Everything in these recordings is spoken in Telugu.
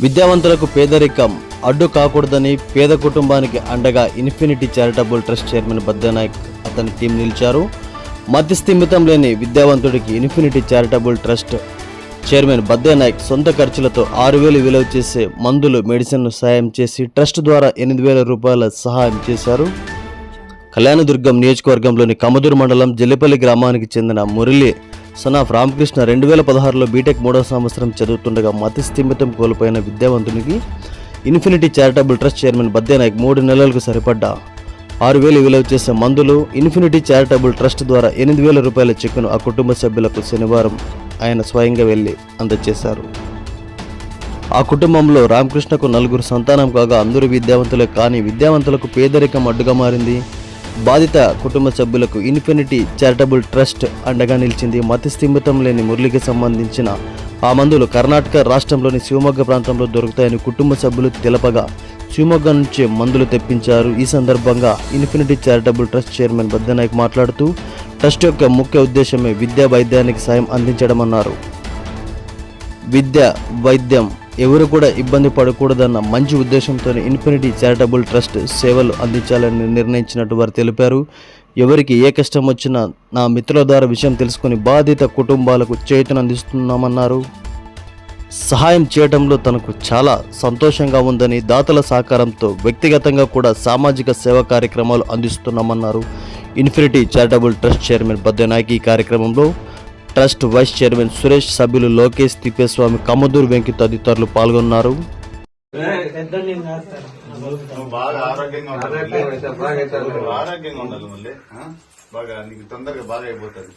విద్యావంతులకు పేదరికం అడ్డు కాకూడదని పేద కుటుంబానికి అండగా infinity charitable trust chairman Baddanayak అతని టీం నిలిచారు. మధ్యస్థిమితం లేని విద్యావంతుడికి infinity charitable trust chairman Baddenayak సొంత ఖర్చులతో ఆరు వేలు విలువ చేసే మందులు మెడిసిన్ను సాయం చేసి ట్రస్ట్ ద్వారా ఎనిమిది వేల రూపాయల సహాయం చేశారు. కళ్యాణదుర్గం నియోజకవర్గంలోని కమదూరు మండలం జల్లిపల్లి గ్రామానికి చెందిన మురళి సనాఫ్ రామకృష్ణ రెండు వేల పదహారులో బీటెక్ మూడవ సంవత్సరం చదువుతుండగా మతి స్థిమితం కోల్పోయిన విద్యావంతునికి infinity charitable trust chairman Baddenayak మూడు నెలలకు సరిపడ్డ ఆరు వేలు విలువ చేసే మందులు ఇన్ఫినిటీ చారిటబుల్ ట్రస్ట్ ద్వారా ఎనిమిది వేల రూపాయల చెక్కును ఆ కుటుంబ సభ్యులకు శనివారం ఆయన స్వయంగా వెళ్ళి అందజేశారు. ఆ కుటుంబంలో రామకృష్ణకు నలుగురు సంతానం కాగా అందరూ విద్యావంతులే కానీ విద్యావంతులకు పేదరికం అడ్డుగా మారింది. బాధిత కుటుంబ సభ్యులకు ఇన్ఫినిటీ చారిటబుల్ ట్రస్ట్ అండగా నిలిచింది మతిస్థిమితం లేని మురళికి సంబంధించిన ఆ మందులు కర్ణాటక రాష్ట్రంలోని శివమొగ్గ ప్రాంతంలో దొరుకుతాయని కుటుంబ సభ్యులు తెలపగా శివమొగ్గ నుంచి మందులు తెప్పించారు. ఈ సందర్భంగా infinity charitable trust chairman Baddanayak మాట్లాడుతూ ట్రస్ట్ యొక్క ముఖ్య ఉద్దేశమే విద్యా వైద్యానికి సాయం అందించడమన్నారు. విద్య వైద్యం ఎవరు కూడా ఇబ్బంది పడకూడదన్న మంచి ఉద్దేశంతో ఇన్ఫినిటీ చారిటబుల్ ట్రస్ట్ సేవలు అందించాలని నిర్ణయించినట్టు వారు తెలిపారు. ఎవరికి ఏ కష్టం వచ్చినా నా మిత్రుల ద్వారా విషయం తెలుసుకుని బాధిత కుటుంబాలకు చేతను అందిస్తున్నామన్నారు. సహాయం చేయడంలో తనకు చాలా సంతోషంగా ఉందని దాతల సహకారంతో వ్యక్తిగతంగా కూడా సామాజిక సేవా కార్యక్రమాలు అందిస్తున్నామన్నారు. Infinity charitable trust chairman Baddenayak ఈ కార్యక్రమంలో ట్రస్ట్ వైస్ చైర్మన్ సురేష్ సభ్యులు లోకేష్ తిప్పేస్వామి కమ్మదూరు వెంకి తదితరులు పాల్గొన్నారు. నీకు తొందరగా బాగా అయిపోతుంది.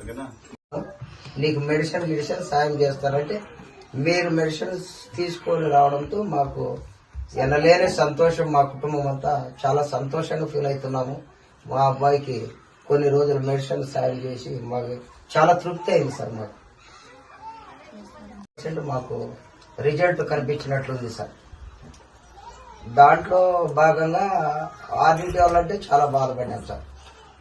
ఓకేనా? నీకు మెడిసిన్ మెడిసిన్ సాయం చేస్తారంటే మీరు మెడిసిన్స్ తీసుకొని రావడంతో మాకు ఎనలేని సంతోషం మా కుటుంబం అంతా. చాలా సంతోషంగా ఫీల్ అవుతున్నాము. మా అబ్బాయికి కొన్ని రోజులు మెడిసిన్ సాయం చేసి మాకు చాలా తృప్తి అయింది సార్ మాకు. Patient మాకు రిజల్ట్ కనిపించినట్లుంది సార్. దాంట్లో భాగంగా ఆర్డీటీ వాళ్ళంటే చాలా బాధపడ్డాం సార్.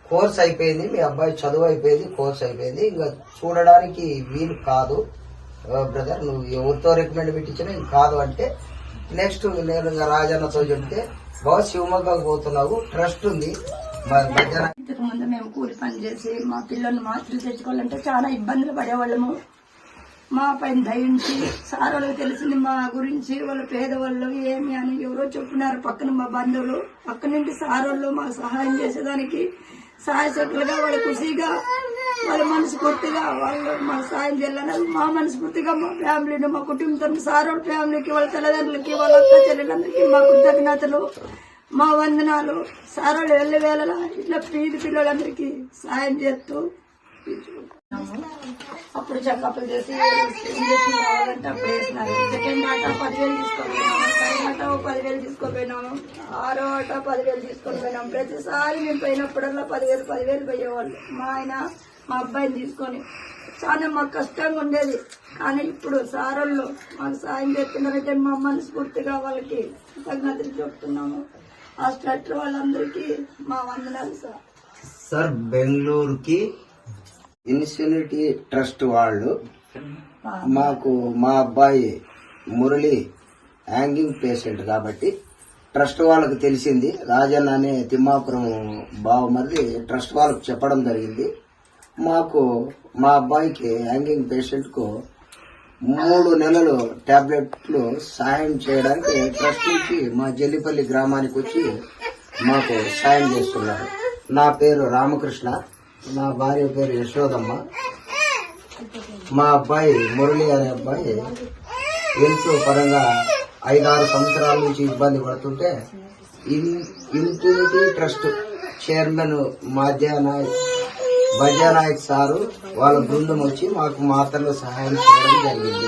కోర్స్ అయిపోయింది మీ అబ్బాయి చదువు అయిపోయింది కోర్స్ అయిపోయింది. ఇంకా చూడడానికి వీలు కాదు. బ్రదర్ నువ్వు ఎవరితో రికమెండ్ పెట్టించినా ఇంక కాదు అంటే నెక్స్ట్ నేను రాజన్నతో చెప్తే బాగా శివమొగ్గకు పోతున్నావు ట్రస్ట్ ఉంది. ఇంతకు ముందు మేము కూలి పని చేసి మా పిల్లల్ని మాస్టర్లు తెచ్చుకోవాలంటే చాలా ఇబ్బందులు పడేవాళ్ళము. మా పైన దయించి సార్ వాళ్ళకి తెలిసింది మా గురించి వాళ్ళు పేదవాళ్ళు ఏమి అని ఎవరో చెప్పున్నారు పక్కన మా బంధువులు. పక్క నుండి సార్ వాళ్ళు మాకు సహాయం చేసేదానికి సహాయశక్తులుగా వాళ్ళ ఖుషిగా వాళ్ళ మనస్ఫూర్తిగా వాళ్ళు మాకు సాయం చేయాలని మా మనస్ఫూర్తిగా మా ఫ్యామిలీని మా కుటుంబంతో సార్ వాళ్ళ ఫ్యామిలీకి వాళ్ళ తల్లిదండ్రులకి వాళ్ళ అక్క చెల్లెలందరికీ మా కృతజ్ఞతలు. మా వందనాలు. సార్ వాళ్ళు వేళలా ఇట్లా పీది పిల్లలందరికీ సాయం చేస్తూ అప్పుడు చెకప్లు చేసి ఇంజక్షన్ కావాలంటే అప్పుడు వేసినారు. సెకండ్ ఆట పదివేలు తీసుకోపోయినాము థర్డ్ ఆట పదివేలు తీసుకోపోయినాము ఆరో ఆట పదివేలు తీసుకొని పోయినాము. ప్రతిసారి మేము పోయినప్పుడల్లా పదివేలు పదివేలు పోయేవాళ్ళు. మా ఆయన మా అబ్బాయిని తీసుకొని. చాలా మాకు కష్టంగా ఉండేది. కానీ ఇప్పుడు సారళ్ళు మాకు సాయం చేస్తున్నారంటే మా మనస్ఫూర్తిగా వాళ్ళకి కృతజ్ఞతలు చెప్తున్నాము. స్ట్రక్చర్ వాళ్ళందరికీ మా వందనాలు సార్. సార్ బెంగళూరుకి ఇన్ఫినిటీ ట్రస్ట్ వాళ్ళు మాకు మా అబ్బాయి మురళి హ్యాంగింగ్ పేషెంట్ కాబట్టి ట్రస్ట్ వాళ్ళకి తెలిసింది. రాజన్న అనే తిమ్మాపురం బావమరిది ట్రస్ట్ వాళ్ళకి చెప్పడం జరిగింది. మాకు మా అబ్బాయికి హ్యాంగింగ్ పేషెంట్కు మూడు నెలలు టాబ్లెట్లు సాయం చేయడానికి ట్రస్ట్ నుంచి మా జల్లిపల్లి గ్రామానికి వచ్చి మాకు సాయం చేస్తున్నారు. నా పేరు రామకృష్ణ. నా భార్య పేరు యశోదమ్మ. మా అబ్బాయి మురళి అనే అబ్బాయి హెల్త్ పరంగా ఐదారు సంవత్సరాల నుంచి ఇబ్బంది పడుతుంటే in- infinity trust chairman Madhya Nayak sir వాళ్ళ బృందం వచ్చి మాకు మాత్రలు సహాయం చేయడం జరిగింది.